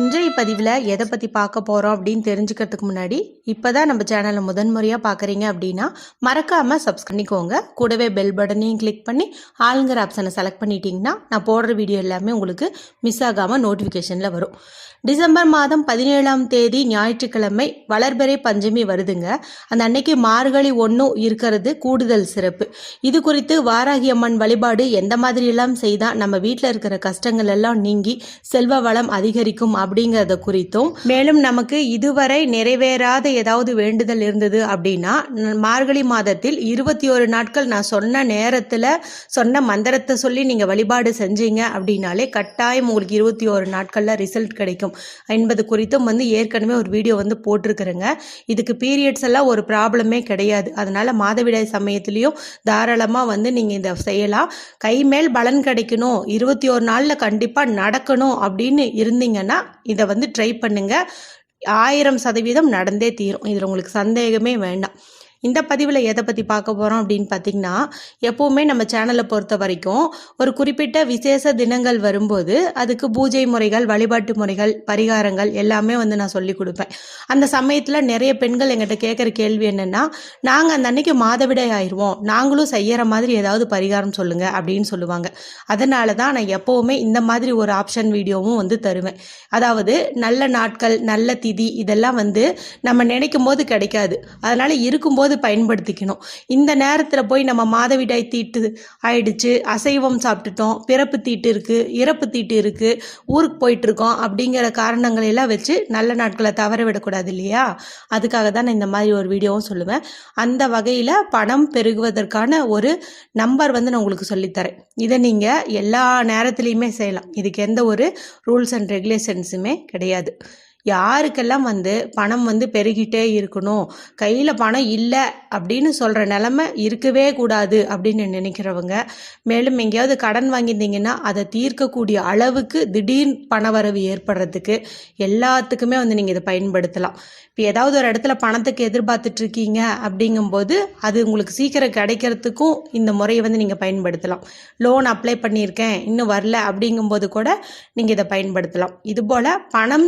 இன்றைய பதிவில் எதை பற்றி பார்க்க போகிறோம் அப்படின்னு தெரிஞ்சுக்கிறதுக்கு முன்னாடி இப்போ தான் நம்ம சேனலை முதன்முறையாக பார்க்குறீங்க அப்படின்னா மறக்காமல் சப்ஸ்கிரைப் பண்ணிக்கோங்க. கூடவே பெல் பட்டனையும் கிளிக் பண்ணி ஆளுங்கிற ஆப்ஷனை செலக்ட் பண்ணிட்டீங்கன்னா நான் போடுற வீடியோ எல்லாமே உங்களுக்கு மிஸ் ஆகாமல் நோட்டிஃபிகேஷனில் வரும். டிசம்பர் மாதம் பதினேழாம் தேதி ஞாயிற்றுக்கிழமை வளர்பெறை பஞ்சமி வருதுங்க. அந்த அன்னைக்கு மார்கழி ஒன்றும் இருக்கிறது கூடுதல் சிறப்பு. இது குறித்து வாராகி அம்மன் வழிபாடு எந்த மாதிரியெல்லாம் செய்தால் நம்ம வீட்டில் இருக்கிற கஷ்டங்கள் எல்லாம் நீங்கி செல்வ வளம் அதிகரிக்கும் அப்படிங்கிறத குறித்தும் மேலும் நமக்கு இதுவரை நிறைவேறாத ஏதாவது வேண்டுதல் இருந்தது அப்படின்னா மார்கழி மாதத்தில் இருபத்தி ஒரு நாட்கள் நான் சொன்ன நேரத்தில் சொன்ன மந்திரத்தை சொல்லி நீங்கள் வழிபாடு செஞ்சீங்க அப்படின்னாலே கட்டாயம் உங்களுக்கு இருபத்தி ஒரு நாட்களில் ரிசல்ட் கிடைக்கும். என்பது குறித்தும் வந்து ஏற்கனவே ஒரு வீடியோ வந்து போட்டிருக்கிறேங்க. இதுக்கு பீரியட்ஸ் எல்லாம் ஒரு ப்ராப்ளமே கிடையாது. அதனால மாதவிடாய் சமயத்துலேயும் தாராளமாக வந்து நீங்கள் இதை செய்யலாம். கை மேல் பலன் கிடைக்கணும். இருபத்தி ஒரு நாளில் கண்டிப்பாக நடக்கணும் அப்படின்னு இருந்தீங்கன்னா இதை வந்து ட்ரை பண்ணுங்கள் ஆயிரம் சதவீதம் நடந்தே தீரும். இதில் உங்களுக்கு சந்தேகமே வேண்டாம். இந்த பதிவில் எதை பற்றி பார்க்க போகிறோம் அப்படின்னு பார்த்தீங்கன்னா எப்போவுமே நம்ம சேனலை பொறுத்த வரைக்கும் ஒரு குறிப்பிட்ட விசேஷ தினங்கள் வரும்போது அதுக்கு பூஜை முறைகள் வழிபாட்டு முறைகள் பரிகாரங்கள் எல்லாமே வந்து நான் சொல்லி கொடுப்பேன். அந்த சமயத்தில் நிறைய பெண்கள் எங்கிட்ட கேட்குற கேள்வி என்னென்னா நாங்கள் அந்த அன்னைக்கு மாதவிடாய் ஆயிடுவோம் நாங்களும் செய்கிற மாதிரி ஏதாவது பரிகாரம் சொல்லுங்கள் அப்படின்னு சொல்லுவாங்க. அதனால தான் நான் எப்போவுமே இந்த மாதிரி ஒரு ஆப்ஷன் வீடியோவும் வந்து தருவேன். அதாவது நல்ல நாட்கள் நல்ல திதி இதெல்லாம் வந்து நம்ம நினைக்கும் போது கிடைக்காது. அதனால் இருக்கும்போது பயன்படுத்திக்கணும். இந்த நேரத்தில் போய் நம்ம மாதவிடாய் தீட்டு ஆயிடுச்சு அசைவம் சாப்பிட்டுட்டோம் பிறப்பு தீட்டு இருக்குது இறப்பு தீட்டு இருக்குது ஊருக்கு போயிட்டு இருக்கோம் அப்படிங்கிற காரணங்களை எல்லாம் வச்சு நல்ல நாட்களை தவற விடக்கூடாது இல்லையா? அதுக்காக தான் நான் இந்த மாதிரி ஒரு வீடியோவும் சொல்லுவேன். அந்த வகையில் பணம் பெருகுவதற்கான ஒரு நம்பர் வந்து நான் உங்களுக்கு சொல்லித்தரேன். இதை நீங்கள் எல்லா நேரத்துலையுமே செய்யலாம். இதுக்கு எந்த ஒரு ரூல்ஸ் அண்ட் ரெகுலேஷன்ஸுமே கிடையாது. யாருக்கெல்லாம் வந்து பணம் வந்து பெருகிட்டே இருக்கணும் கையில் பணம் இல்லை அப்படின்னு சொல்கிற நிலமை இருக்கவே கூடாது அப்படின்னு நினைக்கிறவங்க மேலும் எங்கேயாவது கடன் வாங்கியிருந்தீங்கன்னா அதை தீர்க்கக்கூடிய அளவுக்கு திடீர் பணவரவு ஏற்படுறதுக்கு எல்லாத்துக்குமே வந்து நீங்கள் இதை பயன்படுத்தலாம். இப்போ ஏதாவது ஒரு இடத்துல பணத்துக்கு எதிர்பார்த்துட்ருக்கீங்க அப்படிங்கும்போது அது உங்களுக்கு சீக்கிரம் கிடைக்கிறதுக்கும் இந்த முறையை வந்து நீங்கள் பயன்படுத்தலாம். லோன் அப்ளை பண்ணியிருக்கேன் இன்னும் வரல அப்படிங்கும்போது கூட நீங்கள் இதை பயன்படுத்தலாம். இதுபோல் பணம்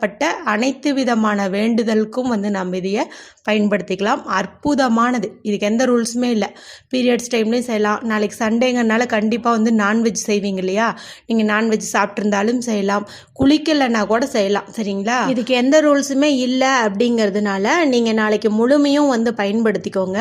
சம்பந்தப்பட்ட அனைத்து விதமான வேண்டுதலுக்கும் வந்து நம்ம இதையை பயன்படுத்திக்கலாம். அற்புதமானது. இதுக்கு எந்த ரூல்ஸுமே இல்லை. பீரியட்ஸ் டைம்லேயும் செய்யலாம். நாளைக்கு சண்டேங்கிறனால கண்டிப்பாக வந்து நான்வெஜ் செய்வீங்க இல்லையா? நீங்கள் நான்வெஜ் சாப்பிட்ருந்தாலும் செய்யலாம். குளிக்கலைன்னா கூட செய்யலாம். சரிங்களா? இதுக்கு எந்த ரூல்ஸுமே இல்லை அப்படிங்கிறதுனால நீங்கள் நாளைக்கு முழுமையும் வந்து பயன்படுத்திக்கோங்க.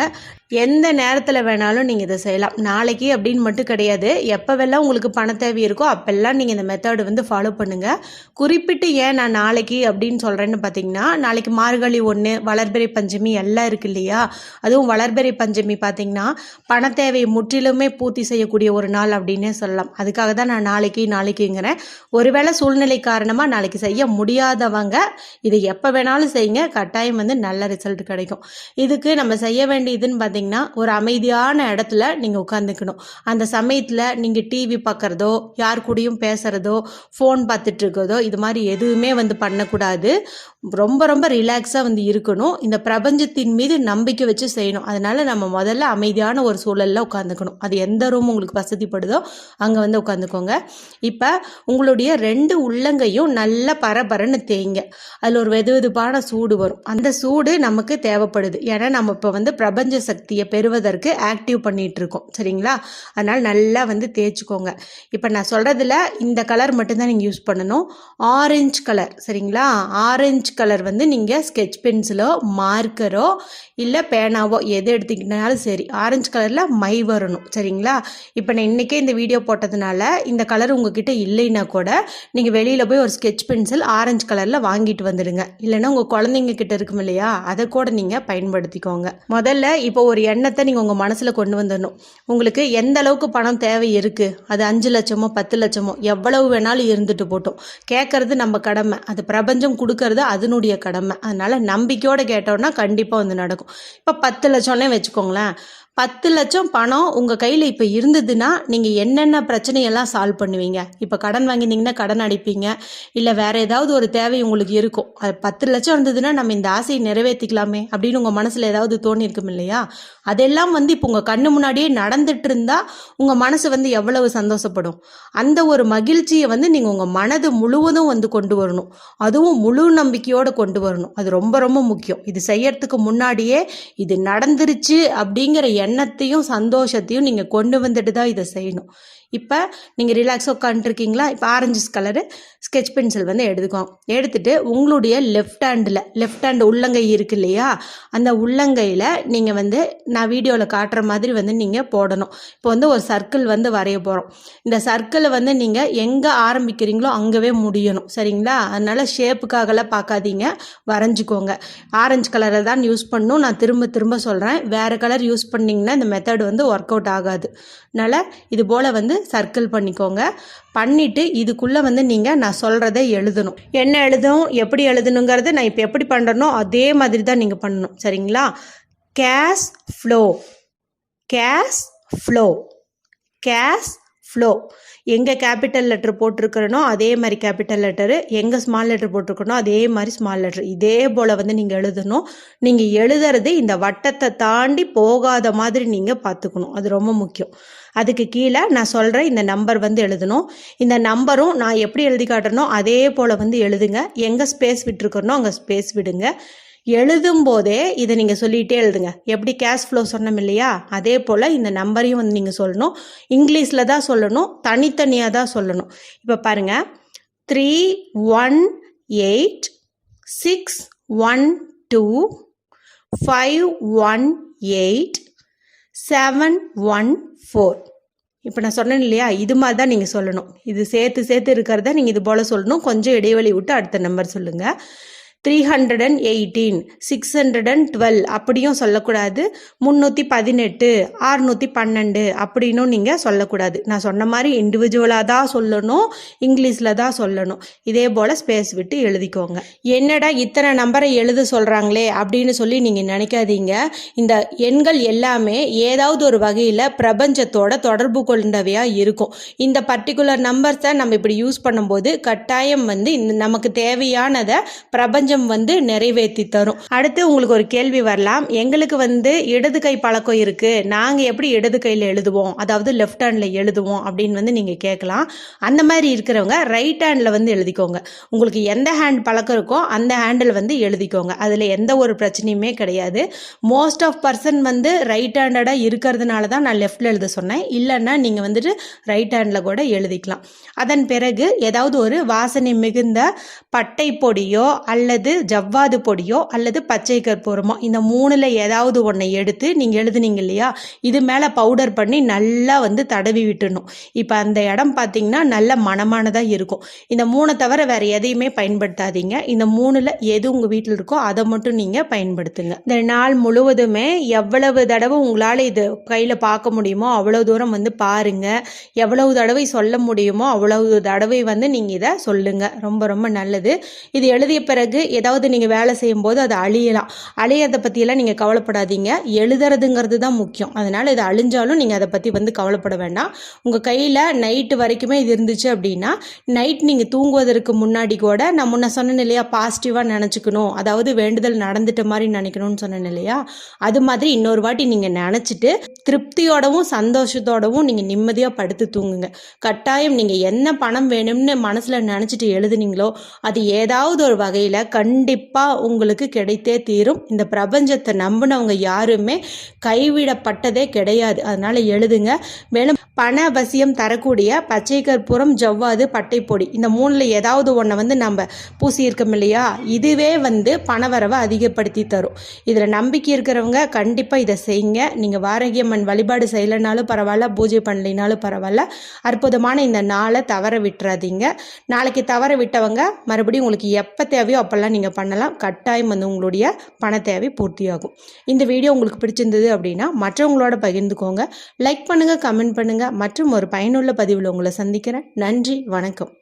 எந்த நேரத்தில் வேணாலும் நீங்கள் இதை செய்யலாம். நாளைக்கு அப்படின்னு மட்டும் கிடையாது. எப்போவெல்லாம் உங்களுக்கு பண தேவை இருக்கோ அப்போல்லாம் நீங்கள் இந்த மெத்தடு வந்து ஃபாலோ பண்ணுங்கள் குறிப்பிட்டு ஏன் நான் நாளைக்கு அப்படின்னு சொல்கிறேன்னு பார்த்தீங்கன்னா நாளைக்கு மார்கழி ஒன்று வளர்பிறை பஞ்சமி எல்லாம் இருக்கு இல்லையா? அதுவும் வளர்பிறை பஞ்சமி பார்த்தீங்கன்னா பண தேவையை முற்றிலுமே பூர்த்தி செய்யக்கூடிய ஒரு நாள் அப்படின்னே சொல்லலாம். அதுக்காக தான் நான் நாளைக்கு நாளைக்குங்கிறேன். ஒருவேளை சூழ்நிலை காரணமாக நாளைக்கு செய்ய முடியாதவங்க இதை எப்போ வேணாலும் செய்யுங்க. கட்டாயம் வந்து நல்ல ரிசல்ட் கிடைக்கும். இதுக்கு நம்ம செய்ய வேண்டியதுன்னு பார்த்தீங்கன்னா ஒரு அமைதியான இடத்துல நீங்கள் உட்காந்துக்கணும் அந்த சமயத்தில் நீங்கள் டிவி பார்க்குறதோ யார் கூடயும் பேசுகிறதோ ஃபோன் பார்த்துட்டு இருக்கிறதோ இது மாதிரி எதுவுமே வந்து பண்ணக்கூடாது. ரொம்ப ரொம்ப ரிலாக்ஸாக வந்து இருக்கணும். இந்த பிரபஞ்சத்தின் மீது நம்பிக்கை வச்சு செய்யணும். அதனால நம்ம முதல்ல அமைதியான ஒரு சூழலில் உட்காந்துக்கணும் அது எந்த ரூம் உங்களுக்கு வசதிப்படுதோ அங்கே வந்து உட்காந்துக்கோங்க இப்போ உங்களுடைய ரெண்டு உள்ளங்கையும் நல்லா பரபரன்னு தேய்ங்க. அதில் ஒரு வெது வெதுப்பான சூடு வரும். அந்த சூடு நமக்கு தேவைப்படுது. ஏன்னா நம்ம இப்போ வந்து பிரபஞ்ச சக்தி சக்தியை பெறுவதற்கு ஆக்டிவ் பண்ணிட்டு இருக்கோம் சரிங்களா? அதனால் நல்லா வந்து தேய்ச்சிக்கோங்க. இப்போ நான் சொல்கிறதுல இந்த கலர் மட்டும்தான் நீங்கள் யூஸ் பண்ணணும். ஆரஞ்சு கலர் சரிங்களா? ஆரஞ்சு கலர் வந்து நீங்கள் ஸ்கெட்ச் பென்சிலோ மார்க்கரோ இல்லை பேனாவோ எது எடுத்துக்கிட்டாலும் சரி ஆரஞ்சு கலரில் மை வரணும். சரிங்களா? இப்போ நான் இன்றைக்கே இந்த வீடியோ போட்டதுனால இந்த கலர் உங்ககிட்ட இல்லைன்னா கூட நீங்கள் வெளியில் போய் ஒரு ஸ்கெட்ச் பென்சில் ஆரஞ்சு கலரில் வாங்கிட்டு வந்துடுங்க. இல்லைன்னா உங்கள் குழந்தைங்க கிட்ட இருக்கும் இல்லையா? அதை கூட நீங்கள் பயன்படுத்திக்கோங்க. முதல்ல இப்போ ஒரு எண்ணத்தை நீங்கள் உங்கள் மனசில் கொண்டு வந்துடணும். உங்களுக்கு எந்த அளவுக்கு பணம் தேவை இருக்குது அது அஞ்சு லட்சமோ பத்து லட்சமோ எவ்வளவு வேணாலும் இருந்துட்டு போட்டோம். கேட்கறது நம்ம கடமை. அது பிரபஞ்சம் கொடுக்கறது அதனுடைய கடமை. அதனால் நம்பிக்கையோடு கேட்டோம்னா கண்டிப்பாக வந்து நடக்கும். இப்போ பத்து லட்சம்னே வச்சுக்கோங்களேன். பத்து லட்சம் பணம் உங்கள் கையில் இப்போ இருந்ததுன்னா நீங்கள் என்னென்ன பிரச்சனையெல்லாம் சால்வ் பண்ணுவீங்க? இப்போ கடன் வாங்கினீங்கன்னா கடன் அடைப்பீங்க. இல்லை வேற ஏதாவது ஒரு தேவை உங்களுக்கு இருக்கும். அது பத்து லட்சம் இருந்ததுன்னா நம்ம இந்த ஆசையை நிறைவேற்றிக்கலாமே அப்படின்னு உங்கள் மனசில் ஏதாவது தோணியிருக்கும் இல்லையா? அதெல்லாம் வந்து இப்போ உங்கள் கண்ணு முன்னாடியே நடந்துட்டு இருந்தால் உங்கள் மனசு வந்து எவ்வளவு சந்தோஷப்படும். அந்த ஒரு மகிழ்ச்சியை வந்து நீங்கள் உங்கள் மனது முழுவதும் வந்து கொண்டு வரணும். அதுவும் முழு நம்பிக்கையோடு கொண்டு வரணும். அது ரொம்ப ரொம்ப முக்கியம். இது செய்யறதுக்கு முன்னாடியே இது நடந்துருச்சு அப்படிங்கிற எண்ணத்தையும் சந்தோஷத்தையும் நீங்கள் கொண்டு வந்துட்டு தான் இதை செய்யணும். இப்போ நீங்கள் ரிலாக்ஸாக உட்காந்துருக்கீங்களா இப்போ ஆரஞ்சு கலரு ஸ்கெச் பென்சில் வந்து எடுத்துக்கோங்க எடுத்துட்டு உங்களுடைய லெஃப்ட் ஹேண்டில் லெஃப்ட் ஹேண்டு உள்ளங்கை இருக்கு இல்லையா? அந்த உள்ளங்கையில் நீங்கள் வந்து நான் வீடியோவில் காட்டுற மாதிரி வந்து நீங்கள் போடணும். இப்போ வந்து ஒரு சர்க்கிள் வந்து வரைய போகிறோம் இந்த சர்க்கிளை வந்து நீங்கள் எங்கே ஆரம்பிக்கிறீங்களோ அங்கவே முடியணும். சரிங்களா? அதனால் ஷேப்புக்காகலாம் பார்க்காதீங்க. வரைஞ்சிக்கோங்க. ஆரஞ்சு கலரை தான் யூஸ் பண்ணணும். நான் திரும்ப திரும்ப சொல்கிறேன் வேறு கலர் யூஸ் பண்ணிங்கன்னா இந்த மெத்தட் வந்து ஒர்க் அவுட் ஆகாது. அதனால் இது போல் வந்து சர்க்கிள் பண்ணிக்கோங்க. பண்ணிவிட்டு இதுக்குள்ளே வந்து நீங்கள் நான் சொல்கிறத எழுதணும். என்ன எழுதணும் எப்படி எழுதணுங்கிறத நான் இப்போ எப்படி பண்ணுறனோ அதே மாதிரி தான் நீங்கள் பண்ணணும். சரிங்களா? Cash flow cash flow cash flow எங்கே கேபிட்டல் லெட்டர் போட்டிருக்கிறனோ அதே மாதிரி கேபிட்டல் லெட்டரு எங்கே ஸ்மால் லெட்டர் போட்டிருக்கனோ அதே மாதிரி ஸ்மால் லெட்டர் இதே போல் வந்து நீங்கள் எழுதணும். நீங்கள் எழுதுறது இந்த வட்டத்தை தாண்டி போகாத மாதிரி நீங்கள் பார்த்துக்கணும். அது ரொம்ப முக்கியம். அதுக்கு கீழே நான் சொல்கிறேன் இந்த நம்பர் வந்து எழுதணும். இந்த நம்பரும் நான் எப்படி எழுதி காட்டுறனோ அதே போல் வந்து எழுதுங்க. எங்கே ஸ்பேஸ் விட்டுருக்கனோ அங்கே ஸ்பேஸ் விடுங்க. எழுதும் போதே இதை நீங்கள் சொல்லிகிட்டே எழுதுங்க. எப்படி கேஷ் ஃப்ளோ சொன்னோம் இல்லையா? அதே போல் இந்த நம்பரையும் வந்து நீங்கள் சொல்லணும். இங்கிலீஷில் தான் சொல்லணும். தனித்தனியாக தான் சொல்லணும். இப்போ பாருங்கள் three one eight six one two five one eight seven one four இப்போ நான் சொன்னேன் இல்லையா? இது மாதிரி தான் நீங்கள் சொல்லணும். இது சேர்த்து சேர்த்து இருக்கிறத நீங்கள் இது போல் சொல்லணும். கொஞ்சம் இடைவெளி விட்டு அடுத்த நம்பர் சொல்லுங்கள் three hundred and eighteen six hundred and twelve அப்படியும் சொல்லக்கூடாது. முந்நூற்றி பதினெட்டு ஆறுநூற்றி பன்னெண்டு அப்படின்னும் நீங்கள் சொல்லக்கூடாது. நான் சொன்ன மாதிரி இண்டிவிஜுவலாக தான் சொல்லணும் இங்கிலீஷில் தான் சொல்லணும். இதே போல் ஸ்பேஸ் விட்டு எழுதிக்கோங்க. என்னடா இத்தனை நம்பரை எழுத சொல்கிறாங்களே அப்படின்னு சொல்லி நீங்கள் நினைக்காதீங்க. இந்த எண்கள் எல்லாமே ஏதாவது ஒரு வகையில் பிரபஞ்சத்தோட தொடர்பு கொண்டவையாக இருக்கும். இந்த பர்டிகுலர் நம்பர்ஸை நம்ம இப்படி யூஸ் பண்ணும்போது கட்டாயம் வந்து இந்த நமக்கு தேவையானதை பிரபஞ்ச பிரபஞ்சம் வந்து நிறைவேற்றி தரும். அடுத்து உங்களுக்கு ஒரு கேள்வி வரலாம். எங்களுக்கு வந்து இடது கை பழக்கம் இருக்கு. நாங்கள் எப்படி இடது கையில் எழுதுவோம்? அதாவது லெஃப்ட் ஹேண்டில் எழுதுவோம் அப்படின்னு வந்து நீங்கள் கேட்கலாம். அந்த மாதிரி இருக்கிறவங்க ரைட் ஹேண்டில் வந்து எழுதிக்கோங்க. உங்களுக்கு எந்த ஹேண்ட் பழக்கம் இருக்கோ அந்த ஹேண்டில் வந்து எழுதிக்கோங்க. அதில் எந்த ஒரு பிரச்சனையுமே கிடையாது. மோஸ்ட் ஆஃப் பர்சன் வந்து ரைட் ஹேண்டடாக இருக்கிறதுனால தான் நான் லெஃப்டில் எழுத சொன்னேன். இல்லைன்னா நீங்கள் வந்துட்டு ரைட் ஹேண்டில் கூட எழுதிக்கலாம். அதன் பிறகு ஏதாவது ஒரு வாசனை மிகுந்த பட்டை பொடியோ அல்லது அல்லது ஜவ்வாது பொடியோ அல்லது பச்சை கற்பூரமோ இந்த மூணில் ஏதாவது ஒன்றை எடுத்து நீங்கள் எழுதுனீங்க இல்லையா இது மேலே பவுடர் பண்ணி நல்லா வந்து தடவி விட்டுணும். இப்போ அந்த இடம் பார்த்தீங்கன்னா நல்ல மனமானதாக இருக்கும். இந்த மூணை தவிர வேறு எதையுமே பயன்படுத்தாதீங்க. இந்த மூணில் எது உங்கள் வீட்டில் இருக்கோ அதை மட்டும் நீங்கள் பயன்படுத்துங்க. இந்த நாள் முழுவதுமே எவ்வளவு தடவை உங்களால் இது கையில் பார்க்க முடியுமோ அவ்வளோ தூரம் வந்து பாருங்கள் எவ்வளவு தடவை சொல்ல முடியுமோ அவ்வளவு தடவை வந்து நீங்கள் இதை சொல்லுங்கள் ரொம்ப ரொம்ப நல்லது. இது எழுதிய பிறகு ஏதாவது நீங்கள் வேலை செய்யும்போது அது அழியலாம். அழியறதை பற்றியெல்லாம் நீங்கள் கவலைப்படாதீங்க. எழுதுறதுங்கிறது தான் முக்கியம். அதனால் இது அழிஞ்சாலும் நீங்கள் அதை பற்றி வந்து கவலைப்பட வேண்டாம். உங்கள் கையில் நைட்டு வரைக்குமே இது இருந்துச்சு அப்படின்னா நைட் நீங்கள் தூங்குவதற்கு முன்னாடி கூட நான் முன்ன சொன்னேன் இல்லையா பாசிட்டிவாக நினச்சிக்கணும். அதாவது வேண்டுதல் நடந்துட்ட மாதிரி நினைக்கணும்னு சொன்னேன் இல்லையா? அது மாதிரி இன்னொரு வாட்டி நீங்கள் நினச்சிட்டு திருப்தியோடவும் சந்தோஷத்தோடவும் நீங்கள் நிம்மதியாக படுத்து தூங்குங்க. கட்டாயம் நீங்கள் என்ன பணம் வேணும்னு மனசில் நினச்சிட்டு எழுதுனீங்களோ அது ஏதாவது ஒரு வகையில் கண்டிப்பாக உங்களுக்கு கிடைத்தே தீரும். இந்த பிரபஞ்சத்தை நம்பினவங்க யாருமே கைவிடப்பட்டதே கிடையாது. அதனால் எழுதுங்க. மேலும் பண அவசியம் தரக்கூடிய பச்சை கற்பூரம் ஜவ்வாது பட்டைப்பொடி இந்த மூணில் ஏதாவது ஒன்றை வந்து நம்ம பூசியிருக்கோம் இல்லையா? இதுவே வந்து பணவரவை அதிகப்படுத்தி தரும். இதில் நம்பிக்கை இருக்கிறவங்க கண்டிப்பாக இதை செய்யுங்க. நீங்கள் வாரகியம்மன் வழிபாடு செய்யலைனாலும் பரவாயில்ல பூஜை பண்ணலினாலும் பரவாயில்ல. அற்புதமான இந்த நாளை தவற விட்டுறாதீங்க. நாளைக்கு தவற விட்டவங்க மறுபடியும் உங்களுக்கு எப்போ தேவையோ அப்போல்லாம் நீங்கள் பண்ணலாம். கட்டாயம் வந்து உங்களுடைய பண தேவை பூர்த்தியாகும். இந்த வீடியோ உங்களுக்கு பிடிச்சிருந்தது அப்படின்னா மற்றவங்களோட பகிர்ந்துக்கோங்க. லைக் பண்ணுங்கள் கமெண்ட் பண்ணுங்கள் மற்றும் ஒரு பயனுள்ள பதிவில் உங்களை சந்திக்கிறேன். நன்றி வணக்கம்.